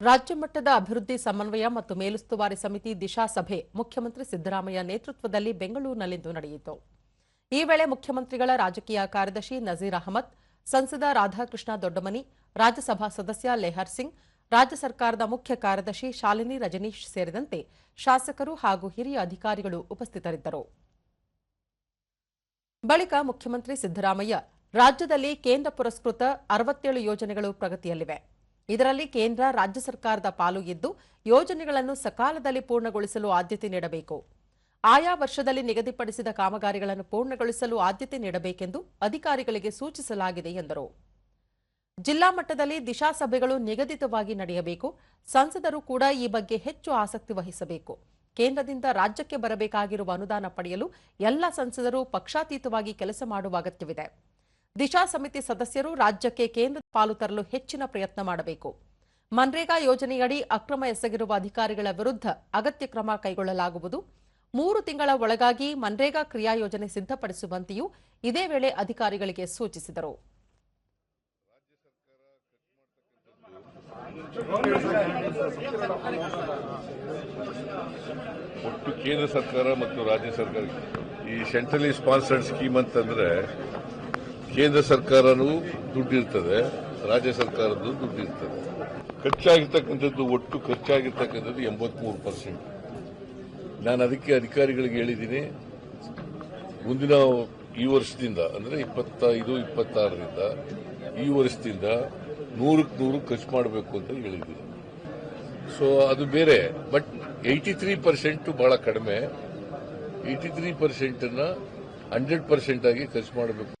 ರಾಜ್ಯ ಮಟ್ಟದ ಅಭಿವೃದ್ಧಿ ಸಮನ್ವಯ ಮತ್ತು ಮೇಲುಸ್ತುವಾರಿ ಸಮಿತಿ ದಿಶಾ ಸಭೆ ಮುಖ್ಯಮಂತ್ರಿ ಸಿದ್ದರಾಮಯ್ಯ ನೇತೃತ್ವದಲ್ಲಿ ಬೆಂಗಳೂರಿನಲ್ಲಿಂದು ನಡೆಯಿತು. ಈ ವೇಳೆ ಮುಖ್ಯಮಂತ್ರಿಗಳ ರಾಜಕೀಯ ಕಾರ್ಯದರ್ಶಿ ನಜೀರ್ ಅಹಮದ್, ಸಂಸದ ರಾಧಾಕೃಷ್ಣ ದೊಡ್ಡಮನಿ, ರಾಜ್ಯಸಭಾ ಸದಸ್ಯ ಲೆಹರ್ ಸಿಂಗ್, ರಾಜ್ಯ ಸರ್ಕಾರದ ಮುಖ್ಯ ಕಾರ್ಯದರ್ಶಿ ಶಾಲಿನಿ ರಜನೀಶ್ ಸೇರಿದಂತೆ ಶಾಸಕರು ಹಾಗೂ ಹಿರಿಯ ಅಧಿಕಾರಿಗಳು ಉಪಸ್ಥಿತರಿದ್ದರು. ಬಳಿಕ ಮುಖ್ಯಮಂತ್ರಿ ಸಿದ್ದರಾಮಯ್ಯ, ರಾಜ್ಯದಲ್ಲಿ ಕೇಂದ್ರ ಪುರಸ್ಕೃತ ಅರವತ್ತೇಳು ಯೋಜನೆಗಳು ಪ್ರಗತಿಯಲ್ಲಿವೆ. ಇದರಲ್ಲಿ ಕೇಂದ್ರ, ರಾಜ್ಯ ಸರ್ಕಾರದ ಪಾಲು ಇದ್ದು ಯೋಜನೆಗಳನ್ನು ಸಕಾಲದಲ್ಲಿ ಪೂರ್ಣಗೊಳಿಸಲು ಆದ್ಯತೆ ನೀಡಬೇಕು. ಆಯಾ ವರ್ಷದಲ್ಲಿ ನಿಗದಿಪಡಿಸಿದ ಕಾಮಗಾರಿಗಳನ್ನು ಪೂರ್ಣಗೊಳಿಸಲು ಆದ್ಯತೆ ನೀಡಬೇಕೆಂದು ಅಧಿಕಾರಿಗಳಿಗೆ ಸೂಚಿಸಲಾಗಿದೆ ಎಂದರು. ಜಿಲ್ಲಾ ಮಟ್ಟದಲ್ಲಿ ದಿಶಾ ಸಭೆಗಳು ನಿಗದಿತವಾಗಿ ನಡೆಯಬೇಕು. ಸಂಸದರು ಕೂಡ ಈ ಬಗ್ಗೆ ಹೆಚ್ಚು ಆಸಕ್ತಿ ವಹಿಸಬೇಕು. ಕೇಂದ್ರದಿಂದ ರಾಜ್ಯಕ್ಕೆ ಬರಬೇಕಾಗಿರುವ ಅನುದಾನ ಪಡೆಯಲು ಎಲ್ಲ ಸಂಸದರು ಪಕ್ಷಾತೀತವಾಗಿ ಕೆಲಸ ಮಾಡುವ ಅಗತ್ಯವಿದೆ. ದಿಶಾ ಸಮಿತಿ ಸದಸ್ಯರು ರಾಜ್ಯಕ್ಕೆ ಕೇಂದ್ರ ಪಾಲು ತರಲು ಹೆಚ್ಚಿನ ಪ್ರಯತ್ನ ಮಾಡಬೇಕು. ಮನ್ರೇಗಾ ಯೋಜನೆಯಡಿ ಅಕ್ರಮ ಎಸಗಿರುವ ಅಧಿಕಾರಿಗಳ ವಿರುದ್ಧ ಅಗತ್ಯ ಕ್ರಮ ಕೈಗೊಳ್ಳಲಾಗುವುದು. ಮೂರು ತಿಂಗಳ ಒಳಗಾಗಿ ಮನ್ರೇಗಾ ಕ್ರಿಯಾ ಯೋಜನೆ ಸಿದ್ಧಪಡಿಸುವಂತೆಯೂ ಇದೇ ವೇಳೆ ಅಧಿಕಾರಿಗಳಿಗೆ ಸೂಚಿಸಿದರು. ಕೇಂದ್ರ ಸರ್ಕಾರ ಮತ್ತು ರಾಜ್ಯ ಸರ್ಕಾರ ಈ ಸೆಂಟ್ರಲಿ ಸ್ಪಾನ್ಸರ್ಡ್ ಸ್ಕೀಮ್ ಅಂತಂದ್ರೆ ಕೇಂದ್ರ ಸರ್ಕಾರನೂ ದುಡ್ಡಿರ್ತದೆ, ರಾಜ್ಯ ಸರ್ಕಾರದ್ದು ದುಡ್ಡಿರ್ತದೆ. ಖರ್ಚಾಗಿರ್ತಕ್ಕಂಥದ್ದು ಒಟ್ಟು ಖರ್ಚಾಗಿರ್ತಕ್ಕಂಥದ್ದು ಎಂಬತ್ಮೂರು ಪರ್ಸೆಂಟ್. ನಾನು ಅದಕ್ಕೆ ಅಧಿಕಾರಿಗಳಿಗೆ ಹೇಳಿದ್ದೀನಿ, ಮುಂದಿನ ಈ ವರ್ಷದಿಂದ, ಅಂದರೆ ಇಪ್ಪತ್ತೈದು, ಇಪ್ಪತ್ತಾರರಿಂದ, ಈ ವರ್ಷದಿಂದ ನೂರಕ್ಕೆ ನೂರು ಖರ್ಚು ಮಾಡಬೇಕು ಅಂತ ಹೇಳಿದ್ದೀನಿ. ಸೊ ಅದು ಬೇರೆ ಬಟ್ ಏಯ್ಟಿ ತ್ರೀ ಪರ್ಸೆಂಟು ಬಹಳ ಕಡಿಮೆ. ಏಯ್ಟಿ ತ್ರೀ ಪರ್ಸೆಂಟನ್ನು ಹಂಡ್ರೆಡ್ ಪರ್ಸೆಂಟ್ ಆಗಿ ಖರ್ಚು ಮಾಡಬೇಕು